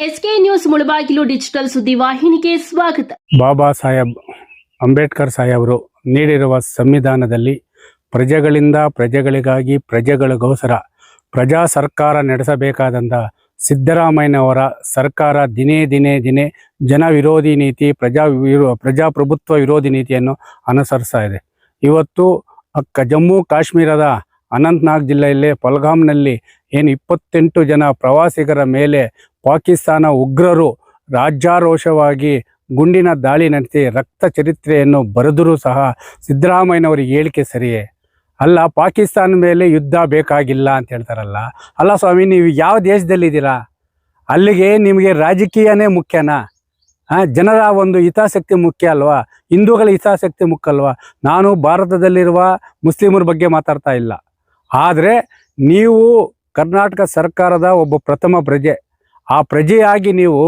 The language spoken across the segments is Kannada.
ಎಸ್ಕೆ ನ್ಯೂಸ್ ಮುಳಬಾಗಿಲು ಡಿಜಿಟಲ್ ಸುದ್ದಿ ವಾಹಿನಿಗೆ ಸ್ವಾಗತ. ಬಾಬಾ ಸಾಹೇಬ್ ಅಂಬೇಡ್ಕರ್ ಸಾಹೇಬರು ನೀಡಿರುವ ಸಂವಿಧಾನದಲ್ಲಿ ಪ್ರಜೆಗಳಿಂದ ಪ್ರಜೆಗಳಿಗಾಗಿ ಪ್ರಜೆಗಳಿಗೋಸ್ಕರ ಪ್ರಜಾ ಸರ್ಕಾರ ನಡೆಸಬೇಕಾದಂಥ ಸಿದ್ದರಾಮಯ್ಯನವರ ಸರ್ಕಾರ ದಿನೇ ದಿನೇ ದಿನೇ ಜನ ವಿರೋಧಿ ನೀತಿ, ಪ್ರಜಾ ಪ್ರಜಾಪ್ರಭುತ್ವ ವಿರೋಧಿ ನೀತಿಯನ್ನು ಅನುಸರಿಸ್ತಾ ಇದೆ. ಇವತ್ತು ಅಕ್ಕ ಜಮ್ಮು ಕಾಶ್ಮೀರದ ಅನಂತನಾಗ್ ಜಿಲ್ಲೆಯಲ್ಲಿ ಪಲ್ಗಾಮ್ನಲ್ಲಿ ಏನು ಇಪ್ಪತ್ತೆಂಟು ಜನ ಪ್ರವಾಸಿಗರ ಮೇಲೆ ಪಾಕಿಸ್ತಾನ ಉಗ್ರರು ರಾಜ್ಯಾರೋಷವಾಗಿ ಗುಂಡಿನ ದಾಳಿ ನಡೆಸಿ ರಕ್ತ ಚರಿತ್ರೆಯನ್ನು ಬರೆದರೂ ಸಹ ಸಿದ್ದರಾಮಯ್ಯನವರ ಹೇಳಿಕೆ ಸರಿಯೇ. ಅಲ್ಲ, ಪಾಕಿಸ್ತಾನ ಮೇಲೆ ಯುದ್ಧ ಬೇಕಾಗಿಲ್ಲ ಅಂತ ಹೇಳ್ತಾರಲ್ಲ. ಅಲ್ಲ ಸ್ವಾಮಿ, ನೀವು ಯಾವ ದೇಶದಲ್ಲಿದ್ದೀರಾ? ಅಲ್ಲಿಗೆ ನಿಮಗೆ ರಾಜಕೀಯನೇ ಮುಖ್ಯನಾ? ಹಾಂ ಜನರ ಒಂದು ಹಿತಾಸಕ್ತಿ ಮುಖ್ಯ ಅಲ್ವಾ? ಹಿಂದೂಗಳ ಹಿತಾಸಕ್ತಿ ಮುಖ್ಯ ಅಲ್ವಾ? ನಾನು ಭಾರತದಲ್ಲಿರುವ ಮುಸ್ಲಿಮರ ಬಗ್ಗೆ ಮಾತಾಡ್ತಾ ಇಲ್ಲ. ಆದರೆ ನೀವು ಕರ್ನಾಟಕ ಸರ್ಕಾರದ ಒಬ್ಬ ಪ್ರಥಮ ಪ್ರಜೆ. ಆ ಪ್ರಜೆಯಾಗಿ ನೀವು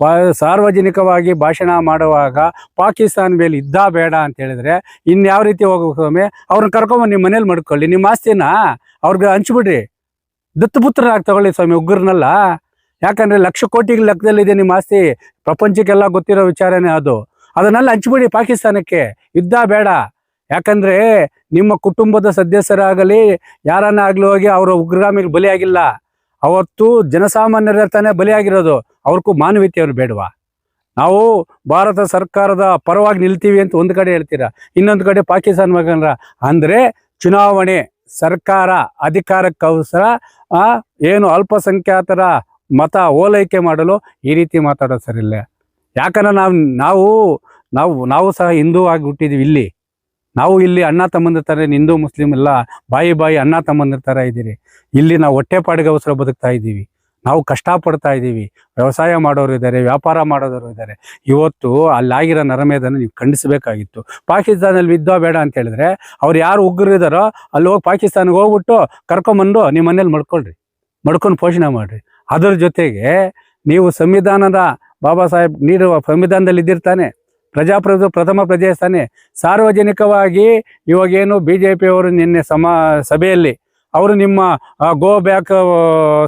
ಪ ಸಾರ್ವಜನಿಕವಾಗಿ ಭಾಷಣ ಮಾಡುವಾಗ ಪಾಕಿಸ್ತಾನ ಮೇಲೆ ಇದ್ದ ಬೇಡ ಅಂತ ಹೇಳಿದ್ರೆ ಇನ್ಯಾವ ರೀತಿ ಹೋಗಬೇಕು ಸ್ವಾಮಿ? ಅವ್ರನ್ನ ಕರ್ಕೊಂಬಂದು ನಿಮ್ಮ ಮನೇಲಿ ಮಡ್ಕೊಳ್ಳಿ ನಿಮ್ಮ ಆಸ್ತಿನ ಅವ್ರಿಗೆ ಹಂಚ್ಬಿಡ್ರಿ. ದತ್ತಪುತ್ರರಾಗಿ ತಗೊಳ್ಳಿ ಸ್ವಾಮಿ, ಉಗ್ರನಲ್ಲ. ಯಾಕಂದ್ರೆ ಲಕ್ಷ ಕೋಟಿ ಲೆಕ್ಕದಲ್ಲಿದೆ ನಿಮ್ಮ ಆಸ್ತಿ, ಪ್ರಪಂಚಕ್ಕೆಲ್ಲ ಗೊತ್ತಿರೋ ವಿಚಾರನೇ ಅದು. ಅದನ್ನೆಲ್ಲ ಹಂಚ್ಬಿಡಿ ಪಾಕಿಸ್ತಾನಕ್ಕೆ. ಯುದ್ಧ ಬೇಡ. ಯಾಕಂದ್ರೆ ನಿಮ್ಮ ಕುಟುಂಬದ ಸದಸ್ಯರಾಗಲಿ ಯಾರನ್ನ ಆಗ್ಲಿ ಹೋಗಿ ಅವರ ಉಗ್ರಗಾಮಿಗೆ ಬಲಿಯಾಗಿಲ್ಲ. ಅವತ್ತು ಜನಸಾಮಾನ್ಯರ ತಾನೇ ಬಲಿಯಾಗಿರೋದು. ಅವ್ರಿಗೂ ಮಾನವೀಯತೆಯವರು ಬೇಡವಾ? ನಾವು ಭಾರತ ಸರ್ಕಾರದ ಪರವಾಗಿ ನಿಲ್ತೀವಿ ಅಂತ ಒಂದು ಕಡೆ ಹೇಳ್ತೀರಾ? ಇನ್ನೊಂದು ಕಡೆ ಪಾಕಿಸ್ತಾನ ಮಗನರ. ಅಂದರೆ ಚುನಾವಣೆ, ಸರ್ಕಾರ, ಅಧಿಕಾರಕ್ಕೋಸ್ಕರ ಏನು ಅಲ್ಪಸಂಖ್ಯಾತರ ಮತ ಓಲೈಕೆ ಮಾಡಲು ಈ ರೀತಿ ಮಾತಾಡೋದು ಸರಿಲ್ಲ ಯಾಕಂದ್ರೆ ನಾವು ನಾವು ನಾವು ನಾವು ಸಹ ಹಿಂದೂ ಆಗಿ ಹುಟ್ಟಿದ್ವಿ ಇಲ್ಲಿ. ನಾವು ಇಲ್ಲಿ ಅಣ್ಣ ತಮ್ಮಂದಿರ್ತಾರೆ ಹಿಂದೂ ಮುಸ್ಲಿಂ ಎಲ್ಲ ಬಾಯಿ ಬಾಯಿ ಅಣ್ಣ ತಮ್ಮಂದಿರ್ತಾರ ಇದ್ದೀರಿ. ಇಲ್ಲಿ ನಾವು ಹೊಟ್ಟೆಪಾಡಿಗೋಸ್ಕರ ಬದುಕ್ತಾ ಇದ್ದೀವಿ. ನಾವು ಕಷ್ಟ ಪಡ್ತಾ ಇದ್ದೀವಿ. ವ್ಯವಸಾಯ ಮಾಡೋರು ಇದ್ದಾರೆ, ವ್ಯಾಪಾರ ಮಾಡೋರು ಇದ್ದಾರೆ. ಇವತ್ತು ಅಲ್ಲಾಗಿರೋ ನರಮೇಧನ ನೀವು ಖಂಡಿಸಬೇಕಾಗಿತ್ತು. ಪಾಕಿಸ್ತಾನಲ್ಲಿ ಬಿದ್ದೋ ಬೇಡ ಅಂತ ಹೇಳಿದ್ರೆ ಅವ್ರು ಯಾರು ಉಗ್ರರು ಇದ್ದಾರೋ ಅಲ್ಲಿ ಹೋಗಿ ಪಾಕಿಸ್ತಾನಿಗೆ ಹೋಗ್ಬಿಟ್ಟು ಕರ್ಕೊಂಬಂದು ನಿಮ್ಮ ಮನೇಲಿ ಮಡ್ಕೊಳ್ರಿ. ಮಡ್ಕೊಂಡು ಪೋಷಣೆ ಮಾಡ್ರಿ. ಅದರ ಜೊತೆಗೆ ನೀವು ಸಂವಿಧಾನದ ಬಾಬಾ ಸಾಹೇಬ್ ನೀಡುವ ಸಂವಿಧಾನದಲ್ಲಿ ಇದ್ದಿರ್ತಾನೆ. ಪ್ರಜಾಪ್ರಭುತ್ವ ಪ್ರಥಮ ಪ್ರಜೆ ಸಾರ್ವಜನಿಕವಾಗಿ ಇವಾಗೇನು ಬಿ ಜೆ ಪಿಯವರು ನಿನ್ನೆ ಸಮ ಸಭೆಯಲ್ಲಿ ಅವರು ನಿಮ್ಮ ಗೋ ಬ್ಯಾಕ್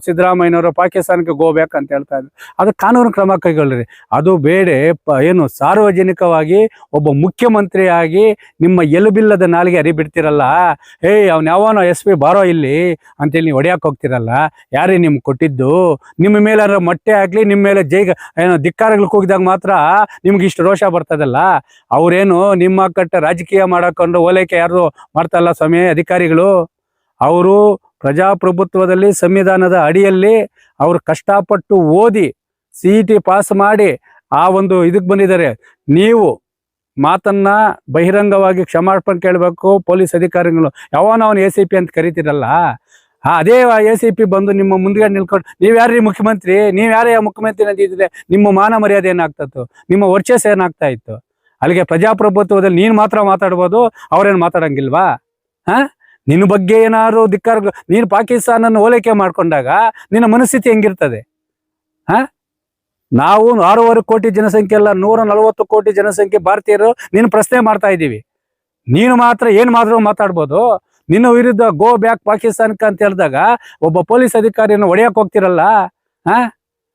ಸಿದ್ದರಾಮಯ್ಯನವರು ಪಾಕಿಸ್ತಾನಕ್ಕೆ ಗೋ ಬ್ಯಾಕ್ ಅಂತ ಹೇಳ್ತಾ ಇದ್ರು. ಅದು ಕಾನೂನು ಕ್ರಮ ಕೈಗೊಳ್ಳಿರಿ. ಅದು ಬೇಡ ಏನು ಸಾರ್ವಜನಿಕವಾಗಿ ಒಬ್ಬ ಮುಖ್ಯಮಂತ್ರಿಯಾಗಿ ನಿಮ್ಮ ಎಲುಬಿಲ್ಲದ ನಾಲಿಗೆ ಅರಿಬಿಡ್ತಿರಲ್ಲ ಏಯ್, ಅವ್ನು ಯಾವನೋ ಎಸ್ ಪಿ ಬಾರೋ ಇಲ್ಲಿ ಅಂತೇಳಿ ನೀವು ಹೊಡೆಯಕ್ಕೆ ಹೋಗ್ತಿರಲ್ಲ. ಯಾರೇ ನಿಮ್ಗೆ ಕೊಟ್ಟಿದ್ದು? ನಿಮ್ಮ ಮೇಲೆ ಮೊಟ್ಟೆ ಆಗಲಿ ನಿಮ್ಮ ಮೇಲೆ ಜೈಗ, ಏನೋ ಧಿಕ್ಕಾರಗಳು ಕೂಗಿದಾಗ ಮಾತ್ರ ನಿಮ್ಗೆ ಇಷ್ಟು ರೋಷ ಬರ್ತದಲ್ಲ. ಅವರೇನು ನಿಮ್ಮ ಕಟ್ಟ ರಾಜಕೀಯ ಮಾಡಕೊಂಡು ಓಲೈಕೆ ಯಾರು ಮಾಡ್ತಾರಲ್ಲ ಸ್ವಾಮಿ ಅಧಿಕಾರಿಗಳು? ಅವರು ಪ್ರಜಾಪ್ರಭುತ್ವದಲ್ಲಿ ಸಂವಿಧಾನದ ಅಡಿಯಲ್ಲಿ ಅವರು ಕಷ್ಟಪಟ್ಟು ಓದಿ ಸಿ ಟಿ ಪಾಸ್ ಮಾಡಿ ಆ ಒಂದು ಇದಕ್ಕೆ ಬಂದಿದ್ದಾರೆ. ನೀವು ಮಾತನ್ನ ಬಹಿರಂಗವಾಗಿ ಕ್ಷಮಾರ್ಪಣೆ ಕೇಳಬೇಕು, ಪೊಲೀಸ್ ಅಧಿಕಾರಿಗಳು. ಯಾವನ ಅವನು ಎ ಅಂತ ಕರಿತೀರಲ್ಲ? ಆ, ಅದೇ ಎ ಬಂದು ನಿಮ್ಮ ಮುಂದ್ಗಡೆ ನಿಲ್ಕೊಂಡು, ನೀವು ಯಾರ್ರೀ ಮುಖ್ಯಮಂತ್ರಿ? ನೀವು ಯಾರೇ ಮುಖ್ಯಮಂತ್ರಿ ಅಂತಿದ್ರೆ ನಿಮ್ಮ ಮಾನ ಮರ್ಯಾದೆ ಏನಾಗ್ತತ್ತು? ನಿಮ್ಮ ವರ್ಚಸ್ ಏನಾಗ್ತಾ ಇತ್ತು? ಅಲ್ಲಿಗೆ ಪ್ರಜಾಪ್ರಭುತ್ವದಲ್ಲಿ ನೀನು ಮಾತ್ರ ಮಾತಾಡ್ಬೋದು, ಅವ್ರೇನು ಮಾತಾಡಂಗಿಲ್ವಾ? ಹಾ? ನಿನ್ನ ಬಗ್ಗೆ ಏನಾದ್ರು ಧಿಕ್ಕಾರ, ನೀನು ಪಾಕಿಸ್ತಾನನ್ನು ಹೋಲಿಕೆ ಮಾಡ್ಕೊಂಡಾಗ ನಿನ್ನ ಮನಸ್ಥಿತಿ ಹೆಂಗಿರ್ತದೆ? ಹಾ? ನಾವು ಆರೂವರೆ ಕೋಟಿ ಜನಸಂಖ್ಯೆ ಅಲ್ಲ, ನೂರ ನಲವತ್ತು ಕೋಟಿ ಜನಸಂಖ್ಯೆ ಭಾರತೀಯರು ನೀನು ಪ್ರಶ್ನೆ ಮಾಡ್ತಾ ಇದ್ದೀವಿ. ನೀನು ಮಾತ್ರ ಏನ್ ಮಾತ್ರ ಮಾತಾಡ್ಬೋದು? ನಿನ್ನ ವಿರುದ್ಧ ಗೋ ಬ್ಯಾಕ್ ಪಾಕಿಸ್ತಾನಕ್ಕೆ ಅಂತ ಹೇಳಿದಾಗ ಒಬ್ಬ ಪೊಲೀಸ್ ಅಧಿಕಾರಿಯನ್ನು ಹೊಡೆಯಕ್ ಹೋಗ್ತಿರಲ್ಲ? ಹಾ?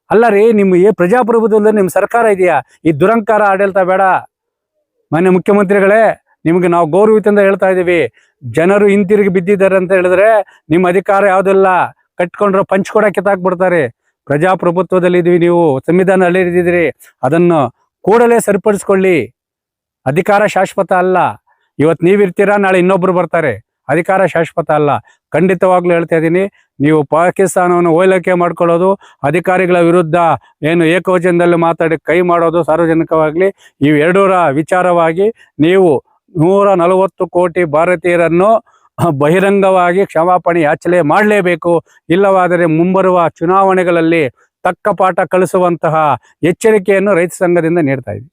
ಅಲ್ಲ ರೀ, ನಿಮ್ಮ ಏ ಪ್ರಜಾಪ್ರಭುತ್ವದಲ್ಲಿ ನಿಮ್ಮ ಸರ್ಕಾರ ಇದೆಯಾ? ಈ ದುರಂಕಾರ ಆಡಳಿತ ಬೇಡ. ಮಾನ್ಯ ಮುಖ್ಯಮಂತ್ರಿಗಳೇ ನಿಮಗೆ ನಾವು ಗೌರವಿತಂದ ಹೇಳ್ತಾ ಇದ್ದೀವಿ ಜನರು ಹಿಂತಿರುಗಿ ಬಿದ್ದಿದ್ದಾರೆ ಅಂತ ಹೇಳಿದ್ರೆ ನಿಮ್ಮ ಅಧಿಕಾರ ಯಾವುದಿಲ್ಲ ಕಟ್ಕೊಂಡ್ರೆ ಪಂಚ್ ಕೂಡ ಕಿತ್ತಾಕ್ಬಿಡ್ತಾರೆ. ಪ್ರಜಾಪ್ರಭುತ್ವದಲ್ಲಿ ಇದೀವಿ ನೀವು. ಸಂವಿಧಾನ ಅಲ್ಲಿದ್ದೀರಿ ಅದನ್ನು ಕೂಡಲೇ ಸರಿಪಡಿಸ್ಕೊಳ್ಳಿ. ಅಧಿಕಾರ ಶಾಶ್ವತ ಅಲ್ಲ. ಇವತ್ತು ನೀವಿರ್ತೀರಾ, ನಾಳೆ ಇನ್ನೊಬ್ರು ಬರ್ತಾರೆ. ಅಧಿಕಾರ ಶಾಶ್ವತ ಅಲ್ಲ. ಖಂಡಿತವಾಗ್ಲೂ ಹೇಳ್ತಾ ಇದ್ದೀನಿ ನೀವು ಪಾಕಿಸ್ತಾನವನ್ನು ಓಲೈಕೆ ಮಾಡ್ಕೊಳ್ಳೋದು ಅಧಿಕಾರಿಗಳ ವಿರುದ್ಧ. ಏನು ಏಕವಚನದಲ್ಲಿ ಮಾತಾಡಿ ಕೈ ಮಾಡೋದು ಸಾರ್ವಜನಿಕವಾಗಲಿ. ಇವೆರಡರ ವಿಚಾರವಾಗಿ ನೀವು ನೂರ ನಲವತ್ತು ಕೋಟಿ ಭಾರತೀಯರನ್ನು ಬಹಿರಂಗವಾಗಿ ಕ್ಷಮಾಪಣೆ ಯಾಚನೆ ಮಾಡಲೇಬೇಕು. ಇಲ್ಲವಾದರೆ ಮುಂಬರುವ ಚುನಾವಣೆಗಳಲ್ಲಿ ತಕ್ಕ ಪಾಠ ಕಳಿಸುವಂತಹ ಎಚ್ಚರಿಕೆಯನ್ನು ರೈತ ಸಂಘದಿಂದ ನೀಡ್ತಾ ಇದ್ದೀವಿ.